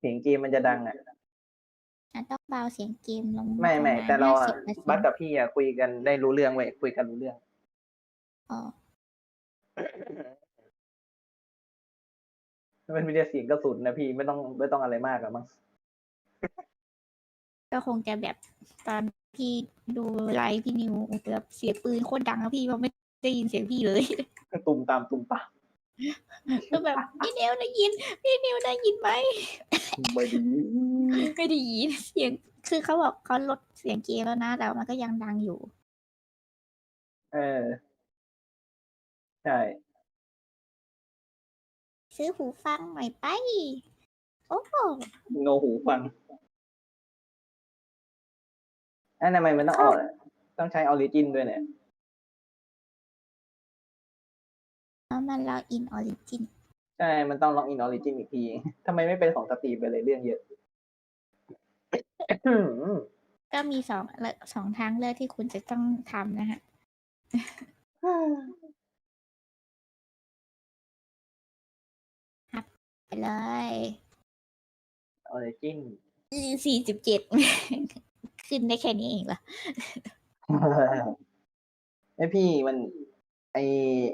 เสียงเกมมันจะดังอะอะต้องเบาเสียงเกมลงไม่ไม่ประณแต่เราอะ50%บัสกับพี่อะคุยกันได้รู้เรื่องเว้ยคุยกันรู้เรื่อง อ๋อมันมีแต่เสียงกระสุนนะพี่ไม่ต้องไม่ต้องอะไรมากอะมั้งก็คงจะแบบตอนพี่ดูไลฟ์พี่นิวแบบเสียงปืนโคตรดังอะพี่ว่าไม่ได้ยินเสียงพี่เลย ตุ่มตามตุ่มตาม ก็แบบพี่นิวได้ยิน พี่นิวได้ยินไหมไม่ดีไม่ได้ยินเสียง คือเขาบอกเขาลดเสียงเกมแล้วนะแต่มันก็ยังดังอยู่ เออ ใช่ ซื้อหูฟังใหม่ไป โอ้โหโนหูฟังอันทำไมมันต้องออกอะต้องใช้ออริจินด้วยเนี่ย แล้วมันเราอินออริจินใช่ มันต้องล็อกอินออริจินอีกที ทำไมไม่เป็นของสตรีมไปเลยเรื่องเยอะ ก็มีสองเลือกสองทางเลือกที่คุณจะต้องทำนะฮะไปเลยออริจินสี่สิบเจ็ดขึ้นได้แค่นี้เองเหรอ ไอพี่มัน ไอ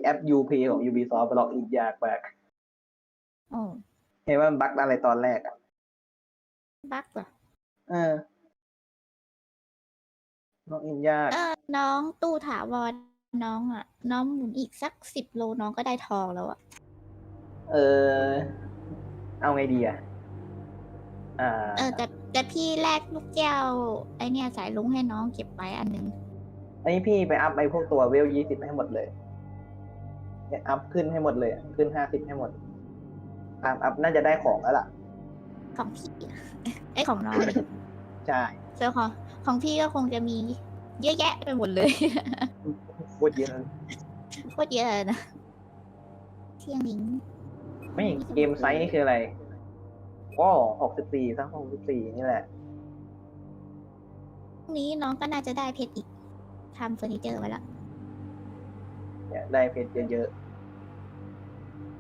แอป UP ของ Ubisoft ล็อกอินยากมากโอ้เห็นว่ามันบั๊กอะไรตอนแรกอะ บักเหรอ เออล็อกอินยาก เออ น้องตู้ถาวรน้องอะ น้องหมุนอีกสักสิบโลน้องก็ได้ทองแล้วอะ เออ เอาไงดีอะ อ่า เออ แต่แต่พี่แลกลูกแก้วไอเนี่ยสายลุงให้น้องเก็บไว้อันหนึง อันนี้พี่ไปอัพไอพวกตัวเวลยี่สิบให้หมดเลยเนี่ย อัพขึ้นให้หมดเลยอะขึ้นห้าสิบให้หมดตามอัพน่าจะได้ของแล้วล่ะ ของพี่อะไอยของน้องดิใช่ส่วนของของพี่ก็คงจะมีเยอะแยะไปหมดเลยโคตรเยอะเลยโคตรเยอะเลยนะเที่ยงลิงไม่เกมไซส์นี่คืออะไรก็หกสิบสี่ทั้งหกสิบสี่นี่แหละพรุ่งนี้น้องก็น่าจะได้เพชรอีกทำเฟอร์นิเจอร์ไว้แล้ว เนี่ยได้เพชรเยอะ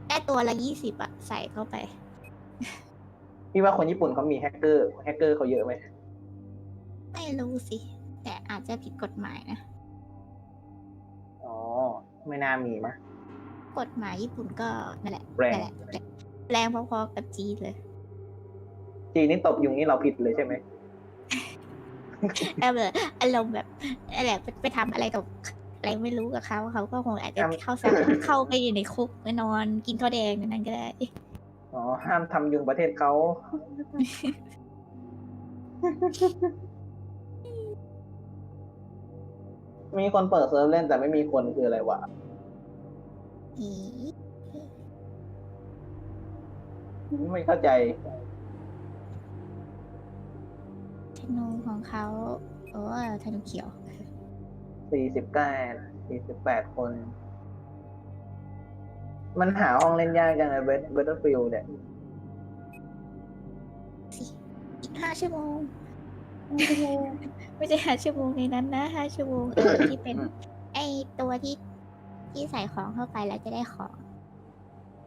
ได้ตัวละยี่สิบอะใส่เข้าไป ๆพี่ว่าคนญี่ปุ่นเขามีแฮกเกอร์แฮกเกอร์เขาเยอะไหมไม่รู้สิ แต่อาจจะผิดกฎหมายนะ อ๋อไม่น่ามีมะกฎหมายญี่ปุ่นก็นั่นแหละแรง นั่นแหละแรงพอๆกับจีนเลย จีนนี่ตบยุงนี่เราผิดเลยใช่ไหมแต่แบบอารมณ์แบบอะไรไปไปทำอะไรกับ อะไรไม่รู้กับเขาเขาก็คงอาจจะทำเข้าสังเข้าไปอยู่ในคุกไปนอนกินข้าวแดงในนั้นก็ได้ อ๋อ ห้ามทำยุงประเทศเขา มีคนเปิดเซิร์ฟเล่นแต่ไม่มีคนคืออะไรวะ อีไม่เข้าใจธนูของเขาโอ้ธนูเขียว สี่สิบเก้าสี่สิบแปดคน มันหาห้องเล่นยากจังเลยเบสเบสฟิลเนี่ยอีกห้าชั่วโมงไม่ใช่ห้าชั่วโมงในนั้นนะห้าชั่วโมงเออที่เป็น ไอตัวที่ที่ใส่ของเข้าไปแล้วจะได้ของ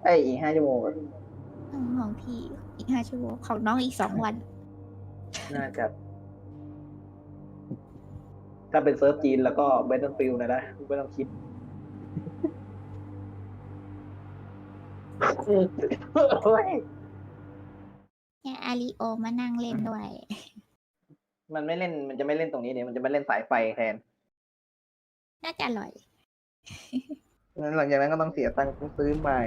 ไอ้ยอีกห้าชั่วโมงอะอมของพี่อีกห้าชั่วโมงของน้องอีกสองวัน น่าจะ ถ้าเป็นเซิร์ฟจีนแล้วก็เบสฟิลนะนะไม่ต้องคิดเฮ้ยเนี่ยอาริโอมานั่งเล่นด้วย มันไม่เล่นมันจะไม่เล่นตรงนี้เนี่ยมันจะมาเล่นสายไฟแทน น่าจะอร่อยงั้นหลังจากนั้นก็ต้องเสียตังค์ซื้อใหม่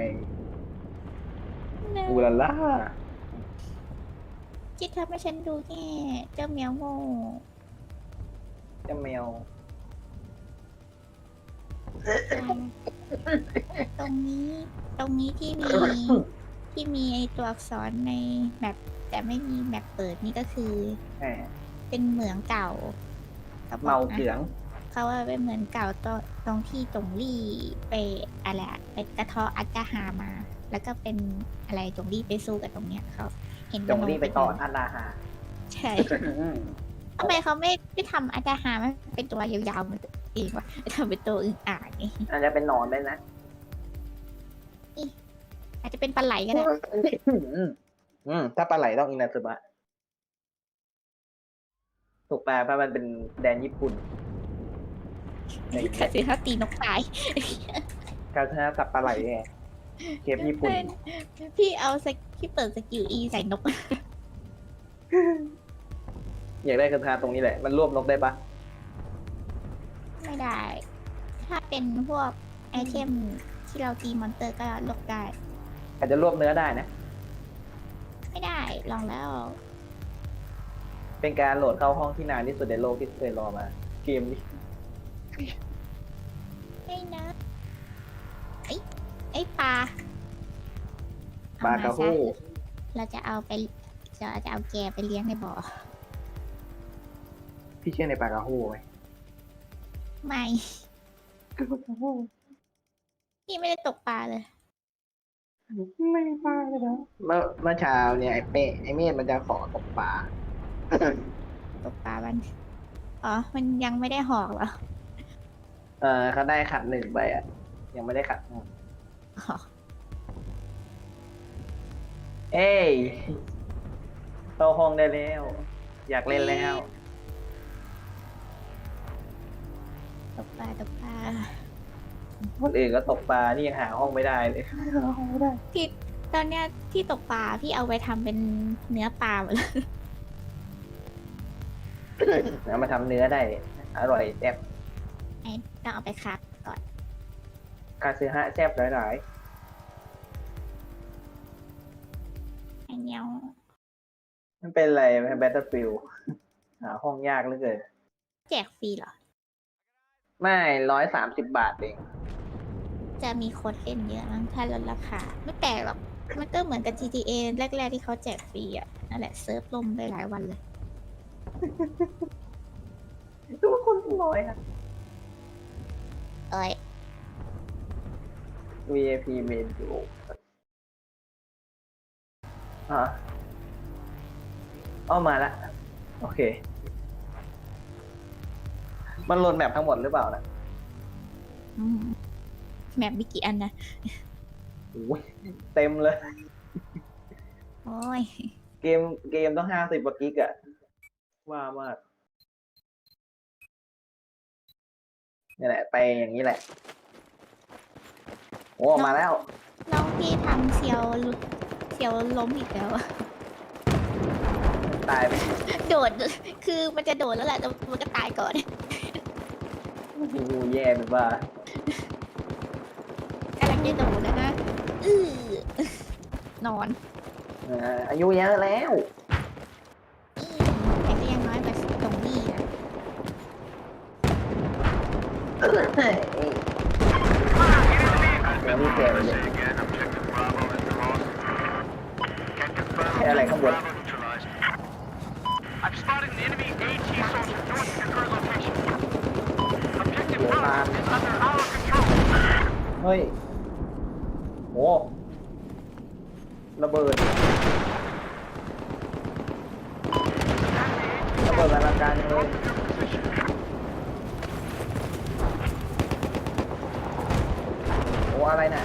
อูลาล่าจิตทำให้ฉันดูแง่เจ้าแมวโง่เจ้าแมวตรงนี้ตรงนี้ที่มีที่มีไอตัวอักษรในแมปแต่ไม่มีแมปเปิดนี่ก็คือแหมเป็นเหมืองเก่าขบเมาอกนะเกือง เขาว่าเป็นเหมือนเก่าตรงตรงที่ตรงลี่ไปอะไรอะไปกระเทาะอัจหามา แล้วก็เป็นอะไรตรงลี่ไปสู้กับตรงเนี้ยเขาเห็นจงรีบไปต่ออัอันลาหา ใช่ ทำไมเขาไม่ไม่ทำอัจหามันเป็นตัวยาวๆเหมันตัวเองวะทำเป็นตัวอึ่งอ่างไงอาจจะเป็นหนอนได้นะอาจจะเป็นปลาไหลก็ได้อืมถ้าปลาไหลต้องอินาซึมะถูกปลาเพราะมันเป็นแดนญี่ปุ่นในคาซึฮะตีนกตายการชนะสับปลาไหลไงเกมญี่ปุ่นเป็นพี่เอาสกพี่เปิดสกิลอีใส่นก อยากได้กระทาตรงนี้แหละ มันรวบนกได้ปะไม่ได้ ถ้าเป็นพวกไอเทมที่เราตีมอนเตอร์ก็ลกได้ อาจจะรวบเนื้อได้นะ ไม่ได้ลองแล้ว เป็นการโหลดเข้าห้องที่นานที่สุดในโลกที่เคยรอมา เกมนี้ไม่นะไอ้ไอ้ปลาปลากระเอหู้มซเราจะเอาไปจะจะเอาแกไปเลี้ยงในบ่อ พี่เชื่อในปลากระหู้ไหมไม่พี่ไม่ได้ตกปลาเลย ไม่ปลาเลยนะเมื่อเมื่อเช้าเนี่ยไอ้เป้ไอ้เมธมันจะขอตกปลาตกปลามันอ๋อ มันยังไม่ได้หอกเหรอ เออเขาได้ขัดหนึ่งไปอะ ยังไม่ได้ขัดอืมอ๋อเอ้ยเข้าห้องได้แล้ว อยากเล่นแล้ว คนอื่นก็ตกปลา นี่ยังหาห้องไม่ได้เลยพี่ตอนเนี้ยที่ตกปลาพี่เอาไปทำเป็นเนื้อปลาหมดเลยแล้วมาทำเนื้อได้ อร่อยแซ่บไอ้ต้องเอาไปคักก่อนคาซึฮะแซ่บหลายไอ้เนี้ยๆมันเป็นอะไรแบตเตอร์ฟิลหาห้องยากเหลือเกินแจกฟรีเหรอ ไม่ร้อยสามสิบบาทเอง จะมีคนเล่นเยอะมั้งถ้าลดราคาไม่แปลกหรอกมันก็เหมือนกับ GTA แรก ๆ ที่เขาแจกฟรีอะนั่นแหละเซิร์ฟลมไปหลายวันเลย ทุกคนน้อยนะ เอ้ย VIP เมนูอะเอามาละ โอเค มันโหลดแมปทั้งหมดหรือเปล่านะ อืม แมปมีกี่อันนะโอ้ยเต็มเลย โอ้ย เกมเกมต้องห้าสิบกว่ากิกอะว่ามากนี่แหละ ไปอย่างนี้แหละ โอ้มาแล้ว น้องพี่ทำเซียวลุเซียวล้มอีกแล้วอะตายไปโดด คือมันจะโดดแล้วแหละแต่มันก็ตายก่อน โอ้โหแย่เป็นบ้า กำลังจะโดดแล้วนะอื้อนอนอ่าอายุเยอะแล้ว แต่ก็ยังน้อยกว่าตรงนี้นะ เดี๋ยวพี่เจมเลย แค่อะไรข้างบน เฮ้ย โอ้ระเบิด ระเบิดกาลังการเลยโอ้อะไรน่ะ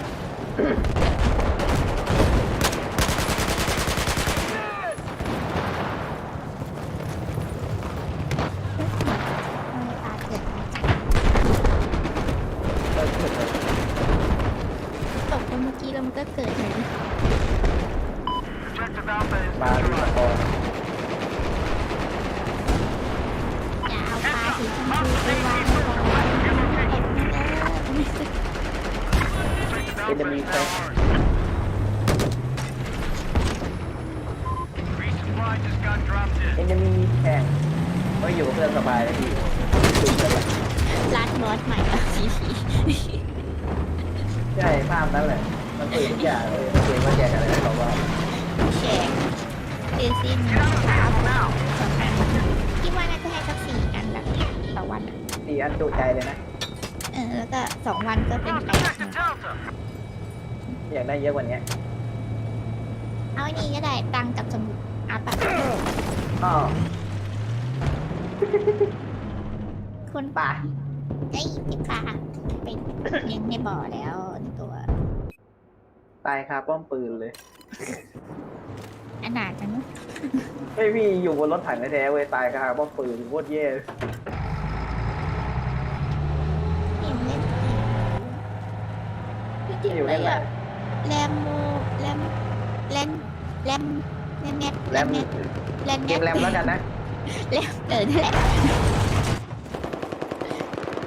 ก็อยู่กับเพื่อนสบายเลยพี่จุดกันละร้านบอสใหม่แล้วสีสีใช่ภาพนั้นแหละ มันเปลี่ยนทุกอย่างเลยมันเปลี่ยนมาแจกอะไรนะเขาว่าแชร์เอซินครับสองอันคิดว่าน่าจะให้สักสี่อันละต่อวันอะสี่อันจุใจเลยนะ เออแล้วก็สองวันก็เป็นแปดหนึ่งอยากได้เยอะกว่านี้เอาอันนี้ก็ได้ตังค์กับสมุดอาปะอ๋อ คนป่าไอ้เก็บปลาเป็นเลี้ยงในบ่อแล้วตัว ตายคาป้อมปืนเลยอันอนาถนะเนอะเฮ้ยพี่อยู่บนรถถังแท้ๆเว้ยตายกระหาบ้าปืนโคตรเย่นี่มันเล่นเกมพี่ติดอยู่เลได้ยไหมอะแรมโมแรมแรมแรมแรมแนทแรมแนทแรมเกแนมทแรมแล้วกันนะ แรมเออนั่นแหละ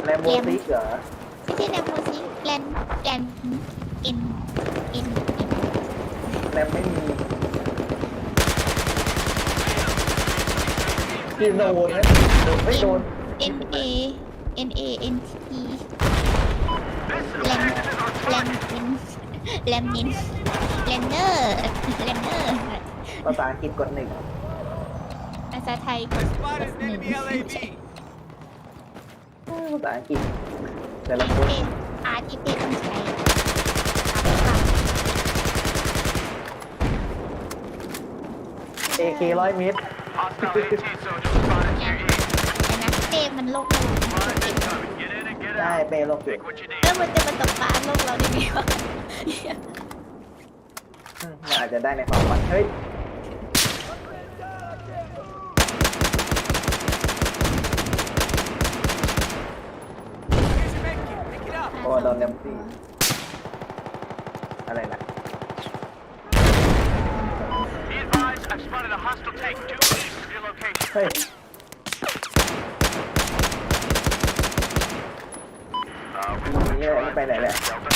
แรมโบซิกเหรอไม่ใช่แรมโมซิแรมแรมเอ็นเอ็นเอ็นแรมไม่มีพี่โดนไหมไม่โดนเอ็นเอเอ็นเอเอ็นทีแรมแรมเอ็นแรมเอ็นแรมเนอร์แรมเนอร์ภาษาอังกฤษกดหนึ่งภา ษาไทยกดกดหนึ่งภาษาอังกฤษแต่ละอาคนร์ที่อาร์ที่เป็นต้องใช้เอเคร้อยเมตร Hostile AT soldier spotted to your east. แต่นะเต้มันโลกเรา Mine incoming. Get in and get ได้ out. เปโลกอยู่ Take what you need. แล้วมันจะมาตกปลาโลกเราได้ไงวะอืมมันอาจจะได้ในความฝันเฮ้ย โอ้โด นเต็มที่อะไรนะ Be advised, I've spotted a hostile tank due east of your location. เฮ้ย Uh, นี่ไม่ไปไหนเลย Delta.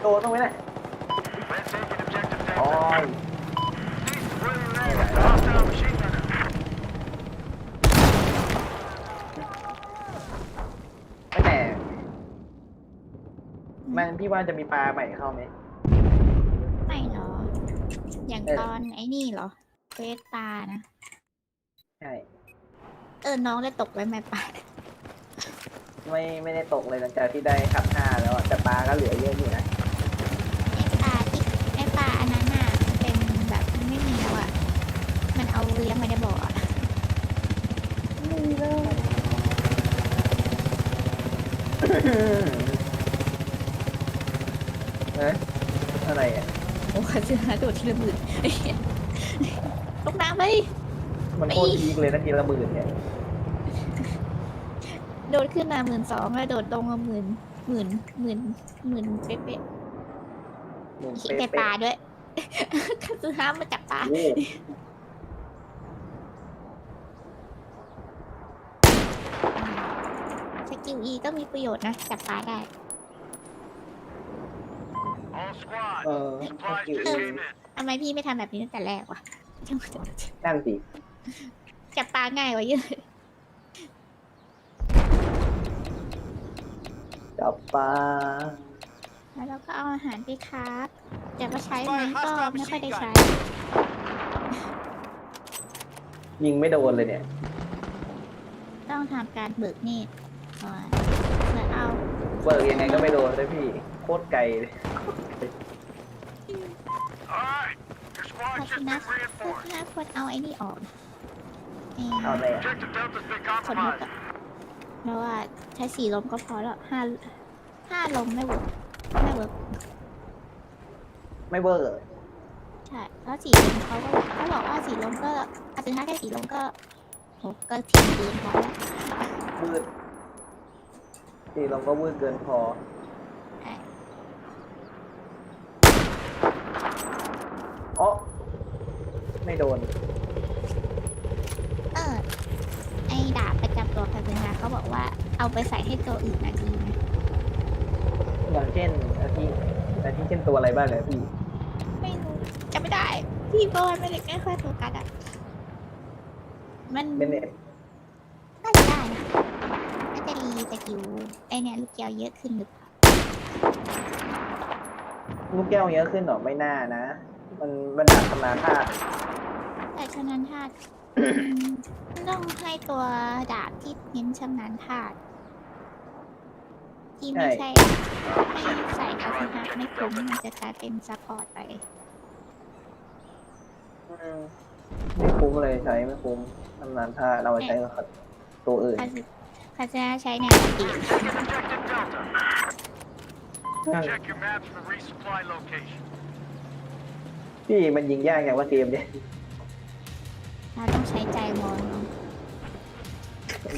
โดนต้องไหมเนี่ย Red taking objective อ๋อ Delta. Hostile machine gunner. ไม่แต่มัน พี่ว่าจะมีปลาใหม่เข้าไหม ไม่หรอ อย่างเออ ตอนไอ้นี่เหรอเฟสปลานะ ใช่ เออ น้องได้ตกไว้ไหมปลาไม่ไม่ได้ตกเลยหลังจากที่ได้ขับห้าแล้วอะแต่ปลาก็เหลือเยอะอยู่นะไอ้ปลาที่ไอ้ปลาอันนั้นน่ะมันเป็นแบบมันไม่มีแล้วอะ มันเอาเลี้ยงไว้ในบ่ออะ เอ๊ะอะไรอะ โอ้ยเสือโดดทีละหมื่นไอ้เหี้ยลงน้ำไปมันโคตรพีคเลยนะทีละหมื่นเนี่ยโดดขึ้นมาหมื่นสองแล้วโดดลงมาหมื่นหมื่นหมื่นหมื่นเป๊ะหมื่นๆคิดเป๊ะแต่ปลาด้วยก็ซื้อห้ามมาจับปลา ๆโอ้สกิลอีก็มีประโยชน์นะจับปลาได้ All squad. เออ Supplies คิว just came in. ทำไมพี่ไม่ทำแบบนี้ตั้งแต่แรกวะนั่งสิจับปลาง่ายกว่าเยอะจับปลาแล้วเราก็เอาอาหารไปครับแต่ว่าใช้ไหมก็ไม่ค่อยได้ใช้ ยิงไม่โดนเลยเนี่ย ต้องทำการเบิกเนตรก่อนเพื่อเอา เบิกยังไงก็ไม่โดนเลยพี่ โคตรไกลเลย Alright. Your เพราะ squad ฉะ just นั้น been reinforced. ถ้าควรเอาไอ้นี่ออกไอ้เอาอะไรอะ Objective Delta's been ขนลุก compromised. อะเพราะว่าใช้สีลมก็พอแล้วห้าห้าลมไม่เวิร์กไม่เวิร์กไม่เบิกใช่เพราะสีลมเขาก็เขาบอกว่าสีลมก็อาจจะถ้าแค่สีลมก็โหก็ทิ้งปืนพอแล้ววืดสีลมก็วืดเกินพอ ใช่ อ๋อไม่ โดน เออ ไอ้ดาบประจำตัวคาซึนะเขาบอกว่าเอาไปใส่ให้ตัวอื่นนะดีนะอย่างเช่นอาทิอาทิเช่นตัวอะไรบ้างเนี่ยพี่ไม่รู้จำไม่ได้ พี่บอลไม่ได้ไม่ค่อยโฟกัสอะ มันเป็นเนี่ยน่าจะได้นะน่าจะรีสกิลไอเนี่ยลูกแก้วเยอะขึ้นหรือเปล่าลูกแก้วเยอะขึ้นเหรอไม่น่านะ มันมันดักตำนาค่าตุแต่ชำนาญธาตุ ต้องให้ตัวดาบที่เน้นชำนาญธาตุที่ไม่ใช่ไม่ใส่คาสิฮะไม่คุ้มมันจะกลายเป็นซัพพอร์ตไปอืมไม่คุ้มเลยใช้ไม่คุ้มตำนานท่าเราไปใช้กับตัวอื่นคาสิคาสิฮะใช้แนวปกติ Taking objective Delta. Check your maps for resupply location. พี่มันยิงยากอย่างว่าเกมเนี่ย เราต้องใช้ใจมองเนอะ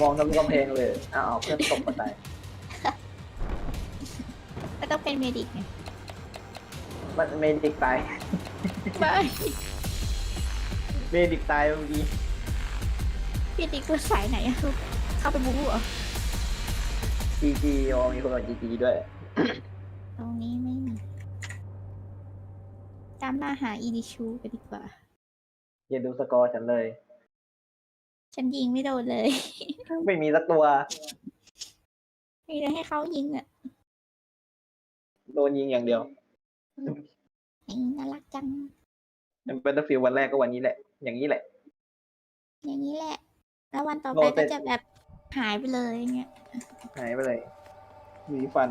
มองทะลุกำแพงเลย อ้าวเพื่อนตกมาตายก็ต้องเป็นเมดิกไงมันเมดิกตาย ไม่เมดิกตายบางทีเมดิกตัวสายไหนอะเข้าไปบู๊เหรอจีจีโอมีคนบอกจีจีด้วย ตรงนี้ไม่มีตามมาหาอีดิชูไปดีกว่า อย่าดูสกอร์ฉันเลย ฉันยิงไม่โดนเลย ไม่มีสักตัว มีแต่ให้เขายิงอะโดนยิงอย่างเดียวไอ้น่ารักจัง เป็นฟิลวันแรกก็วันนี้แหละ อย่างนี้แหละ อย่างนี้แหละ แล้ววันต่อโดไปนเสร็ก็จจะแบบหายไปเลยอย่างเงี้ย หายไปเลย มีฟัน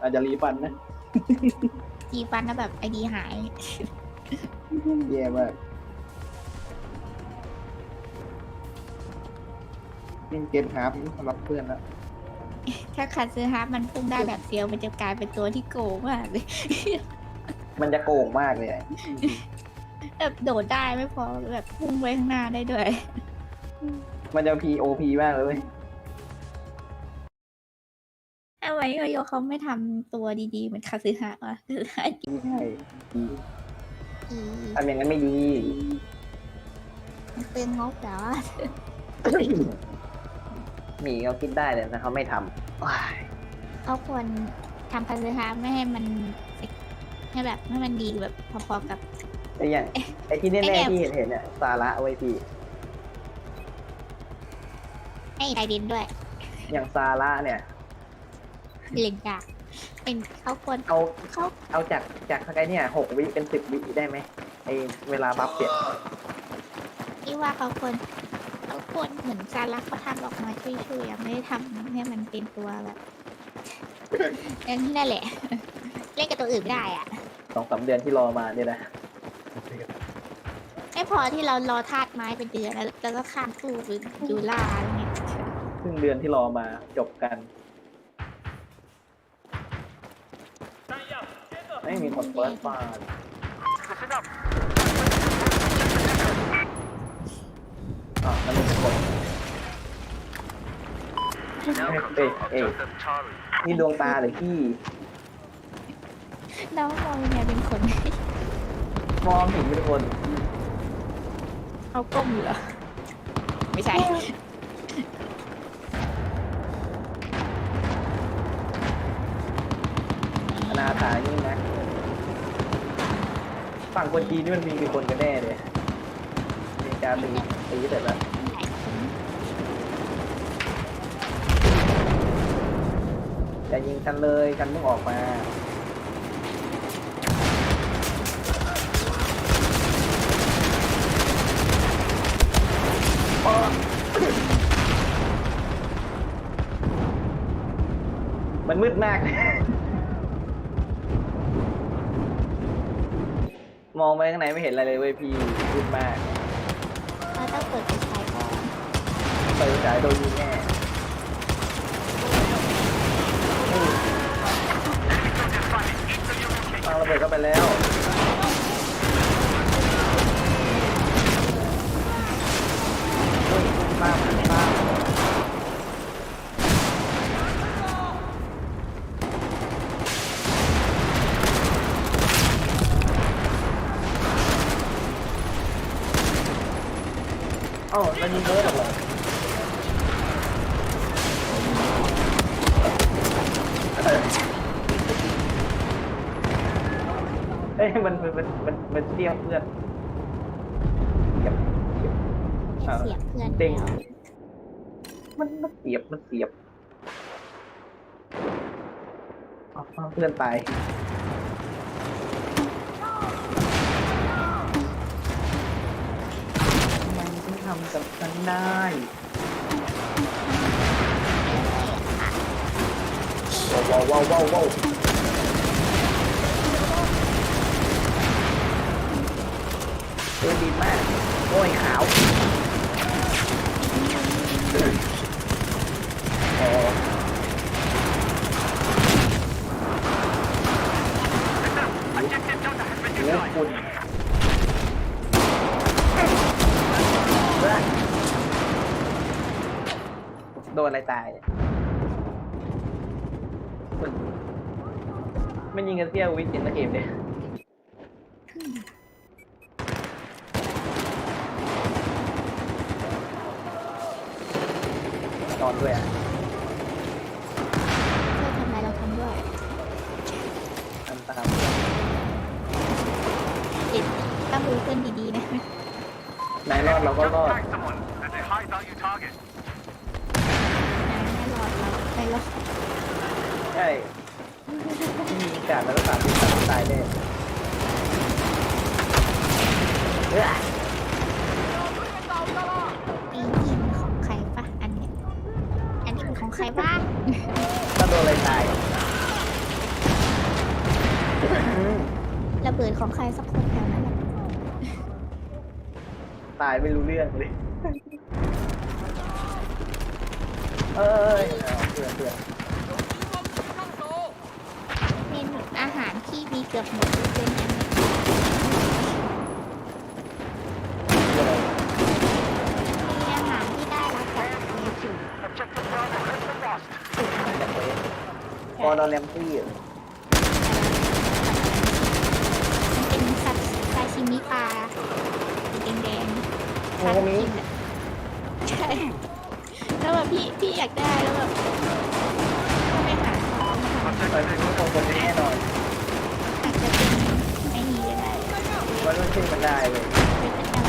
อาจจะรีฟันนะ จีฟันแล้วแบบไอดีหาย แย่มากยิงเกมฮาร์ปสำหรับเพื่อนแล้วถ้าคันซื้อฮาร์ปมันพุ่งได้แบบเดียวมันจะกลายเป็นตัวที่โกงมากเลยมันจะโกงมากเลยอะแบบโดดได้ไม่พอแบบพุ่งไปข้างหน้าได้ด้วย มันจะ POP มากเลย มโยโยเขาไม่ทำตัวดีๆ เหมือนคาซึฮะวะใช่ดีอีทำอย่างนั้นไม่ดี มันเปลืองงบแต่ว่าหมีเขาคิดได้เลยแต่เขาไม่ทำว้ายเขาควรทำคาซึฮะไม่ให้มันให้แบบให้มันดีแบบพอๆกับแต่อย่างไอ้ที่ไอ้แน่เนี่ยๆที่เห็นเห็นเนี่ยซาระไว้ยพี่ไอ้ไดดินด้วย อย่างซาระเนี่ย เล็งกาเป็นเขาควรเอาเขาเอาจากจากไอ้เนี่ยหกวิเป็นสิบวิได้ไหมไอเวลาบัฟเปลี่ยนที่ว่าเขาควรเขาควรเหมือนซาร่าเขาทำออกมาช่วยๆอะไม่ได้ทำให้มันเป็นตัวแบบเอันนั่นแหละ เล่นกับตัวอื่นไม่ได้อะสองสามเดือนที่รอมาเนี่ยนะไม่พอที่เรารอธาตุไม้เป็นเดือนแล้วแล้วก็ข้ามตู้หรือดูล่าอะไรเงี้ยครึ่งเดือนที่รอมาจบกัน เปิดฟาด Listen up. อะมันเป็นคน Now Hey, control hey, objective Charlie. นี่ดวงตาหรือพี่ น้องมองยังไงเป็นคน มองเห็นเป็นคนเขาก้มอยู่เหรอ ไม่ใช่ อนาถานี่นะ ฝั่งคนจีนนี่มันมีกี่คนกันแน่เลยมริกาตีตีเสร็จแล้วอย่ายิงกันเลยกันต้องออกมามันมืดมาก องไปข้างในไม่เห็นอะไรเลยเว้ยพี่มืดมากเราต้องเปิดไฟฉายก่อนเปิดฉายโดนยิงแน่นี่เอาระเบิดเข้าไปแล้วเฮ้ยตามตามเอ้ามันยิงเบิร์ดเหรอ เอ้ยมันมันมันมันมัน เสียบเพื่อนเสียบเสียบอ่าเสียบเพื่อนเด้งแล้วมันมันเสียบมันเสียบเอาเอาเพื่อนตายทำไมถึงทำกับฉันได้ว้าวว้าวว้าวว้าว ตัวดีมากโอ้ยขาวโอ้โดนอะไรตายมันยิงกันเสี้ยววิจิตะเกมเนี่ย นอนด้วยอะ ช่วยทำอะไรเราทำด้วย ทำตาม ติดต้องดูเพื่อนดีๆนะ นายรอดเราก็ Just รอด tag someone. That's a high value target. นายไม่รอดเราไม่รอด ใช่ที่มีการแล้วก็สามสิบสามตายแน่เอ้ย ปีนี่มันของใครปะอันเนี้ยอันนี้เป็นของใครบ้าง ถ้าโดนอะไรตายอืม ระเบิดของใครสักคนแถวนั้นแหละตายไม่รู้เรื่องเลยเอ้ยเอาเพื่อนเพื่อนเมนูอาหารที่มีเกือบหมดทุกเป็นอันนี้เพื่อนอะไรมีอาหารที่ได้รับจากเมจู Objective Bravo has been lost. จากเวสพอเราแรมซี่อะ มันเป็นซาซาชิ มิปลาสีแดงๆโอ้มีใช่แล้วแบบพี่พี่อยากได้แล้วแบบก็ไม่หาเขามาทำไปเป็นของคนนี้แน่นอนอาจจะเป็นไอ้นี้ก็ได้ว่าต้องชื่อมันได้เลยเป็นประจำ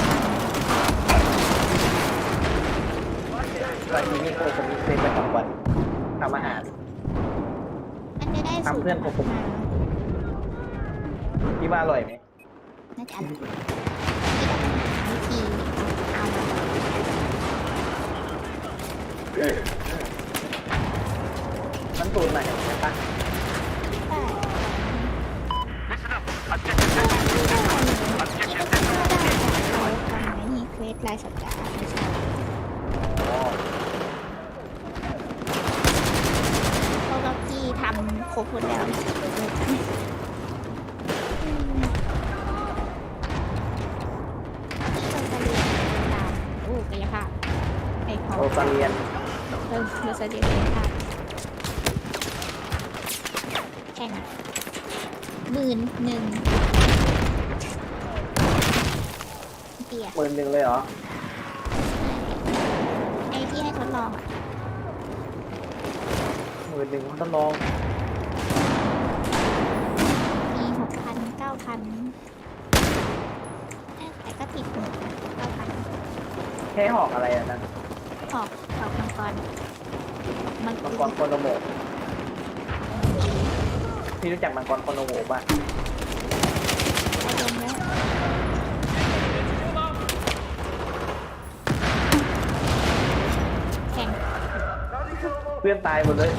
วันตอนนี้มีโคคนนี้เป็นประจำวันทำอาหาร มันจะได้สูตรทำเพื่อนของผมมาที่ว่าอร่อยไหม น่าจะอร่อยที่ต้องหาวิธีเอามามันสูตรใหม่ใช่ปะได้ Listen up. Objective Central. ที่ก็ Objective ต้อง Central. ได้จากเขาทำไอ้นี่เควสรายสัปดาห์ไม่ใช่ อ๋อ เพราะว่าพี่ทำครบหมดแล้วไม่ใช่เลยอืมพี่ต้องจะเรียนตามโอ้กายภาพ ไอ้ของโอซาเลียนเออเราจะเรียนกายภาพแค่นั้นหมื่นหนึ่งเดียหมื่นหนึ่งเลยเหรอ ไอ้ที่ให้ทดลองอะหมื่นหนึ่งต้องลอง มีหกพันเก้าพันแต่ก็ติดหมดเก้าพัน แค่หอกอะไรอะนะ ออกออกมังกรมังกมังกรรโคโนโมะพี่รู้จักมังกรโคโนโมะป่ะอารมณ์แล้วแข่งเพื่อนตายหมดเลย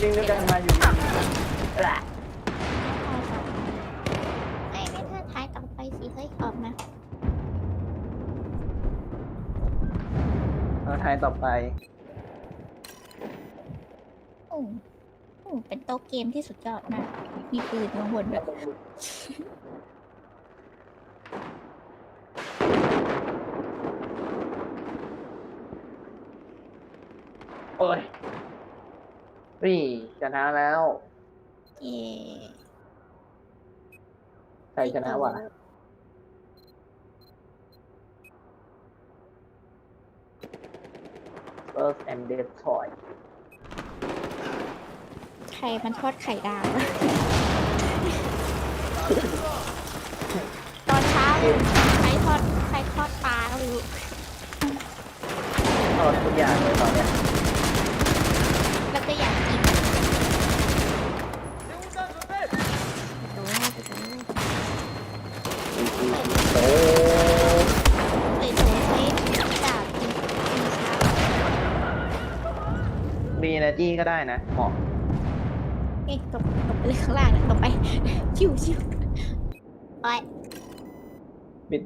ยิงด้วยกันมาอยู่ ทายต่อไป โอ้โอ้เป็นโต๊ะเกมที่สุดยอดมากมีปืนมาบนแบบโอ้ยนี่ชนะแล้ว เย่ใครชนะวะ First and Destroy ใครมันทอดไข่ดาววะตอนเช้าใครทอดใครทอดปลาก็ไม่รู้ ทอดทุกอย่างเลยตอนเนี้ย แล้วก็อยากกินโอ้โห โอ้ เลยโดนเฟสดาบกินกินเช้า ดีนะ จี้ก็ได้นะเหมาะเอ๊ะตกตกไปเลยข้างล่างนะตกไป ชิวชิวไป ปิด